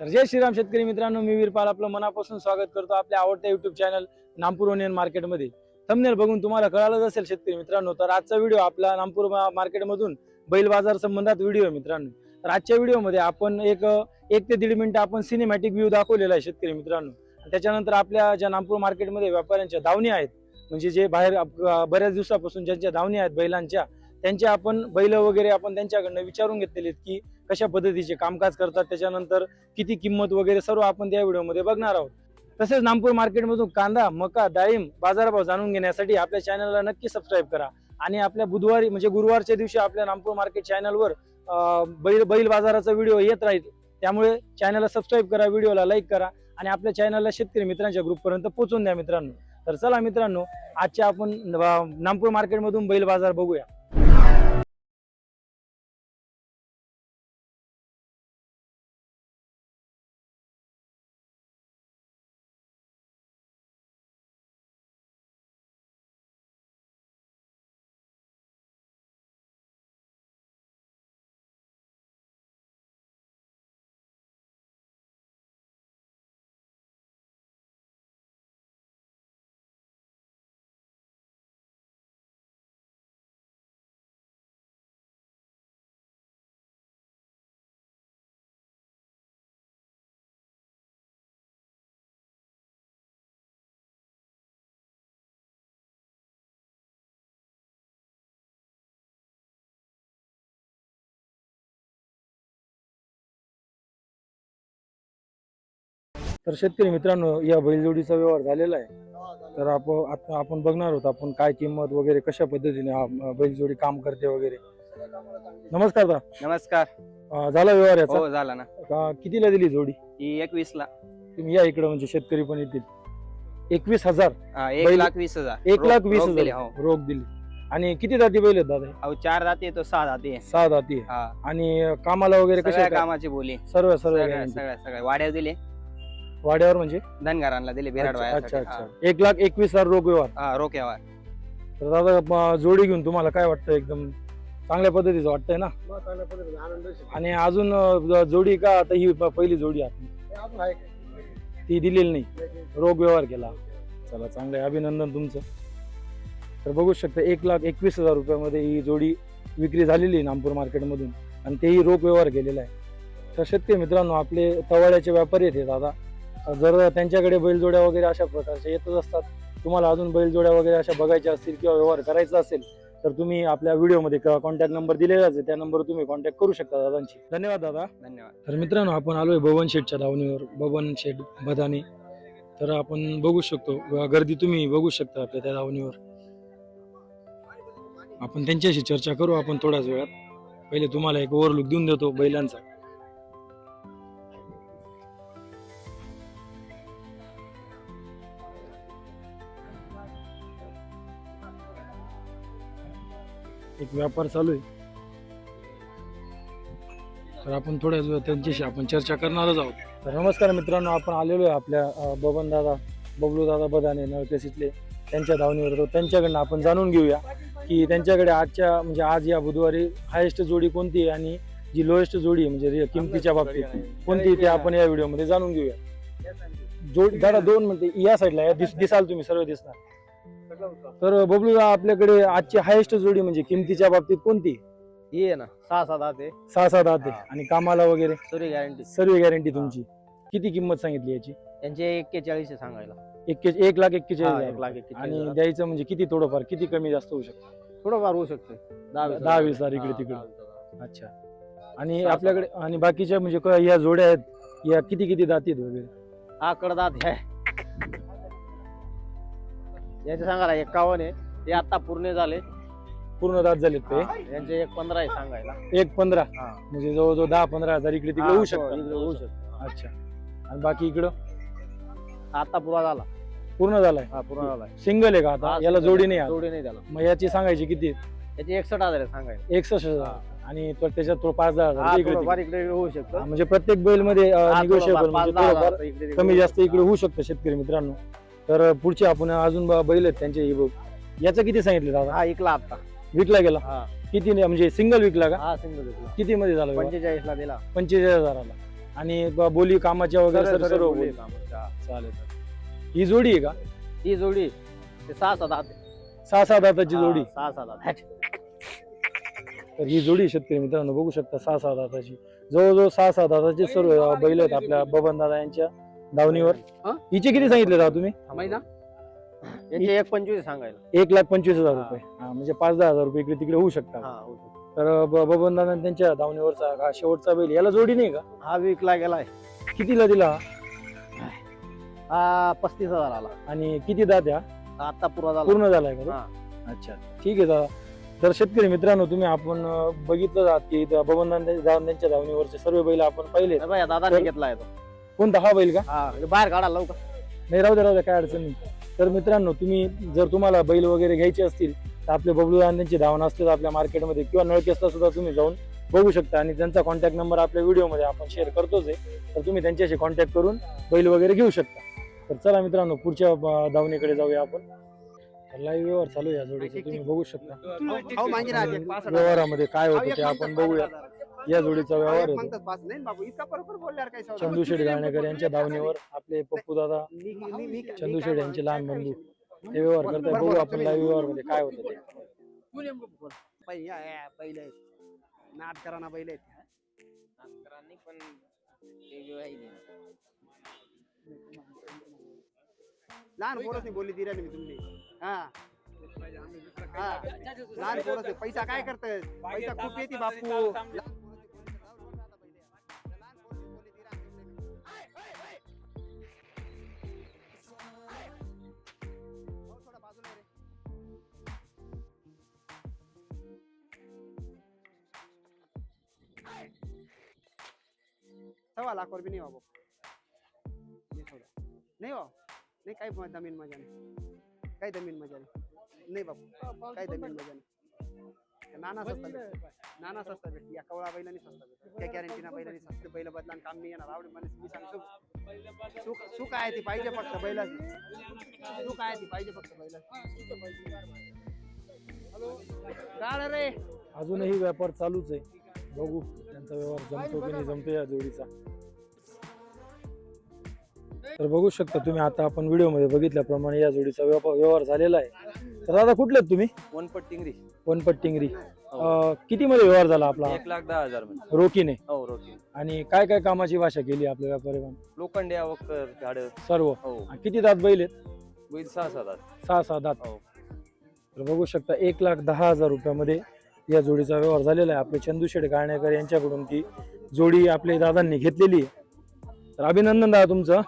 तर जय श्रीराम शेतकरी मित्रांनो मी वीरपाल आपलं मनापासून स्वागत करतो आपल्या आवडत्या युट्यूब चॅनल नामपूर ओनियन मार्केटमध्ये थंबनेल बघून तुम्हाला कळालंच असेल शेतकरी मित्रांनो तर आजचा व्हिडिओ आपला नामपूर मार्केटमधून बैल बाजार संबंधात व्हिडिओ आहे मित्रांनो. तर आजच्या व्हिडिओमध्ये आपण एक एक ते दीड मिनिटं आपण सिनेमॅटिक व्ह्यू दाखवलेला आहे शेतकरी मित्रांनो. त्याच्यानंतर आपल्या ज्या नामपूर मार्केटमध्ये व्यापाऱ्यांच्या धावणी आहेत म्हणजे जे बाहेर बऱ्याच दिवसापासून ज्यांच्या धावणी आहेत बैलांच्या त्यांचे आपण बैल वगैरे आपण त्यांच्याकडनं विचारून घेतलेले आहेत की कशा पद्धतीचे कामकाज करतात त्याच्यानंतर किती किंमत वगैरे सर्व आपण त्या व्हिडिओमध्ये बघणार आहोत. तसेच नामपूर मार्केटमधून कांदा मका डाळिंब बाजारभाव जाणून घेण्यासाठी आपल्या चॅनलला नक्की सबस्क्राईब करा. आणि आपल्या बुधवारी म्हणजे गुरुवारच्या दिवशी आपल्या नामपूर मार्केट चॅनलवर बैल बैल बाजाराचा व्हिडिओ येत राहील. त्यामुळे चॅनलला सबस्क्राईब करा व्हिडिओला लाईक करा आणि आपल्या चॅनलला शेतकरी मित्रांच्या ग्रुपपर्यंत पोहोचून द्या मित्रांनो. तर चला मित्रांनो आजच्या आपण नामपूर मार्केटमधून बैल बाजार बघूया. तर शेतकरी मित्रांनो या बैलजोडीचा व्यवहार झालेला आहे. तर आपण आता आपण बघणार आहोत आपण काय किंमत वगैरे कशा पद्धतीने हा, बैलजोडी काम करते वगैरे. नमस्कार दा. नमस्कार. अं, झाला व्यवहार याचा? हो झाला ना. का कितीला दिली जोडी? ही एकवीस ला तुम्ही या इकडे म्हणजे शेतकरी पण येतील. एकवीस हजार. हा, एक बैल- लाख वीस हजार. एक रोख- लाख वीस रोख दिले, हजार. हो. रोख दिली. आणि किती जाती बैल आहेत दादा? हे? अहो चार जाती तो सहा जाती आहे. सहा जाती आहे. हा. आणि कामाला वगैरे कशा सगळ्या कामाची बोली. सर्व सर्व सगळ्या guarantee. सगळ्या सगळ्या. वाड्यावर दिले. वाड्यावर म्हणजे? धनगरांना दिले बिराड अच्छा अच्छा वाया एक लाख एकवीस हजार रोख व्यवहार. हा रोख यावर तर दादा म- जोडी घेऊन तुम्हाला काय वाटतं एकदम चांगल्या पद्धतीचं वाटतंय ना? आणि अजून अं, ज- जोडी का आता ही प- पहिली जोडी आहे? ती दिलेली नाही. रोग व्यवहार केला. चला चांगलं आहे. अभिनंदन तुमचं. तर बघू शकता एक लाख एकवीस हजार रुपयामध्ये ही जोडी विक्री झालेली आहे नामपूर मार्केटमधून. आणि तेही रोख व्यवहार केलेला आहे. तर शेतकरी मित्रांनो आपले तवाड्याचे व्यापारी आहेत हे दादा. जर त्यांच्याकडे बैलजोड्या वगैरे अशा प्रकारच्या येतच असतात तुम्हाला अजून बैलजोड्या वगैरे अशा बघायच्या असतील किंवा व्यवहार करायचा असेल तर तुम्ही आपल्या व्हिडिओमध्ये कॉन्टॅक्ट नंबर दिलेलाच आहे त्या नंबरवर तुम्ही कॉन्टॅक्ट करू शकता दादांची धन्यवाद दादा. धन्यवाद. तर मित्रांनो आपण आलोय भवन शेठच्या धावणीवर. भवन शेठ बदाने. तर आपण बघू शकतो गर्दी तुम्ही बघू शकता आपल्या त्या धावणीवर. आपण त्यांच्याशी चर्चा करू आपण थोड्याच वेळात. पहिले तुम्हाला एक ओव्हरलुक देऊन देतो बैलांचा. एक व्यापार चालू आहे. तर आपण थोड्याच वेळ त्यांच्याशी आपण चर्चा करणारच आहोत. तर नमस्कार मित्रांनो आपण आलेलो आहे आपल्या अं, बबन दादा बबलू दादा बदाने नळकेसीतले त्यांच्या धावणीवर. तर त्यांच्याकडनं आपण जाणून घेऊया की त्यांच्याकडे आजच्या म्हणजे आज या बुधवारी हायेस्ट जोडी कोणती आहे आणि जी लोएस्ट जोडी आहे म्हणजे किमतीच्या बाबतीत कोणती ते आपण या व्हिडिओमध्ये जाणून घेऊया. जोडी दादा दोन म्हणते या साईडला या. दिसाल तुम्ही सर्व दिसणार. तर बबलू आपल्याकडे आजची हायेस्ट जोडी म्हणजे किमतीच्या बाबतीत कोणती? ही आहे ना सहा सात जाते सहा सात आते आणि कामाला वगैरे? सूर्य गॅरंटी सर्व गॅरंटी तुमची. किती किंमत सांगितली याची? त्यांचे एक्केचाळीस आहे सांगायला. एक एक लाख एक्केचाळीस हा, एक लाख. एक्केचाळीस आणि हजार. द्यायचं म्हणजे किती थोडंफार किती कमी जास्त होऊ शकतं? थोडंफार होऊ शकतं. दहा वीस दहा वीस हजार इकडे तिकडे. अच्छा. आणि आपल्याकडे आणि बाकीच्या म्हणजे क- या जोड्या आहेत या किती किती दातीत वगैरे? हा कडदात आहे. याचे सांगायला एक्कावन्न आहे. ते आता पूर्ण झाले. पूर्ण दात झालेत ते. यांचे एक पंधरा आहे सांगायला. एक पंधरा? हा. म्हणजे जवळजवळ दहा पंधरा हजार इकडे तिकडे हा, होऊ हो, शकतात इकडे होऊ शकतं. अच्छा. आणि बाकी इकडं? आता पुरा झाला. पूर्ण झालाय? हा पूर्ण झाला सिंगल आहे का आता? याला जोडी. नाही. जोडी नाही त्याला. मग याची सांगायची किती त्याचे एकसठ हजार आहे सांगायला. एकसष्ट हजार. आणि तो त्याच्यात थोडं पाच दहा हा हजार इकडे थोडंफार होऊ हा, शकतं म्हणजे प्रत्येक बैलमध्ये हा, थोडंफार म्हणजे पाच दहा थोडंफार हजार इकडे तिकडे कमी होऊ जास्त शकतं. इकडे होऊ शकतं शेतकरी मित्रांनो. तर पुढचे आपण अजून ब- बैल आहेत त्यांचे हे बघ. याचं किती सांगितले दादा? हा इकला आता विकला गेला? हा. किती नाही, म्हणजे सिंगल विकला का? हा सिंगल इकला किती मध्ये झाला व्यवहार? पंचेचाळीस ला दिला. पंचेचाळीस हजाराला. आणि ब- बोली कामाच्या वगैरे सर्व- सर्व बोली. चालेल चालेल. ही जोडी आहे का? ही जोडी ते सहा सात हात सहा सहा दाताची जोडी हा, सहा सात हात. तर ही जोडी शेतकरी मित्रांनो बघू शकता सहा सहा दाताची जवळजवळ सहा सहा दाताचे सर्व बैल आहेत आपल्या बबन दादा यांच्या. दावणीवर? हा? हिचे किती सांगितले दादा तुम्ही? महिना यांचे एक पंचवीस सांगायला. एक लाख पंचवीस हजार हा. रुपये. हा, म्हणजे पाच दहा हजार रुपये इकडे तिकडे होऊ शकतात. हा हो शकतो. तर बबन दादा त्यांच्या दावणीवरचा हा शेवटचा बैल याला जोडी नाही का? हा विकला गेलाय कितीला दिला? हा? हा पस्तीस हजार आला. आणि किती दात या? आता पुरा झाला. पूर्ण झालाय का तो? हा. अच्छा. ठीक आहे दादा. तर शेतकरी मित्रांनो तुम्ही आपण अं, बघितलं जात की इथं बबन दादा त्यांच्या दावणीवरचे सर्व बैल आपण पाहिले हे बघा, दादाने घेतलाय तो. कोणता हा बैल का? हा बाहेर काढा लवकर. नाही राहू द्या राहू द्या काय अडचण नाही. तर मित्रांनो तुम्ही जर तुम्हाला बैल वगैरे घ्यायचे असतील तर आपले बबलू दादांची धावण असतील आपल्या मार्केटमध्ये किंवा नळकेसला सुद्धा तुम्ही जाऊन बघू शकता. आणि त्यांचा कॉन्टॅक्ट नंबर आपल्या व्हिडिओमध्ये आपण शेअर करतोच आहे. तर तुम्ही त्यांच्याशी कॉन्टॅक्ट करून बैल वगैरे घेऊ शकता. तर चला मित्रांनो पुढच्या धावणीकडे जाऊया आपण. लाईव्ह व्यवहार चालू आहे या जोडीचा. तुम्ही बघू शकता. हो व्यवहारामध्ये काय होतं ते आपण बघूया. या जोडीचा व्यवहार होतो म्हणतात पाच नाही बाबू इतका बरोबर बोलल्यावर काय सवय? चंदू शेठ गाळणेकर यांच्या धावणीवर आपले पप्पू दादा मी- मी- मी- मी- चंदू शेठ यांचे लहान बंधू? हे व्यवहार करताय बघू आपण लाईव्ह व्यवहारमध्ये काय होतं ते पै- या- या, बैल आहेत. नाद करा ना बैल आहेत. लहान पोरच नाही बोलली ती रे मी तुमची हा हा. लहान पोरच आहे. पैसा काय करतोय पैसा खूप येते बापू सव्वा लाखवर बी नाही बाबू नाही सोडा. नाही हो. नाही काही जमीन मजा नाही काही जमीन मजा नाही नाही बापू काही जमीन मजा नाही ते नाना सस्ता भेटतो. नाना सस्ता भेटतो. या कवळा बैलांनी सस्ता भेटतो. त्या गॅरंटीना बैलांनी सस्ते बैल बदला काम नाही येणार. आवड मला मी सांगतो. सुख सुख आहे ती पाहिजे फक्त बैला सुख आहे ती पाहिजे फक्त बैला गाड रे. अजूनही व्यापार चालूच आहे. बघू त्यांचा व्यवहार जमतो की नाही जमतो या जोडीचा. तर बघू शकता तुम्ही आता आपण व्हिडिओमध्ये बघितल्याप्रमाणे या जोडीचा व्यवहार झालेला आहे. तर दादा कुठले आहेत तुम्ही? वनपट टिंगरी. वनपट टिंगरी. किती मध्ये व्यवहार झाला आपला? एक लाख दहा हजार रोखीने? हो रोटी आणि काय काय कामाची भाषा केली आपल्या व्यापारी लोखंड्या वक्कर झाड. सर्व? हो. आणि किती दात बैल आहेत? बैल सहा सात सहा सहा दात. हो. तर बघू शकता एक लाख दहा हजार रुपयामध्ये या जोडीचा व्यवहार झालेला आहे. आपले चंदूशेठ गाळणेकर यांच्याकडून ती जोडी आपल्या दादांनी घेतलेली आहे. तर अभिनंदन दादा तुमचं.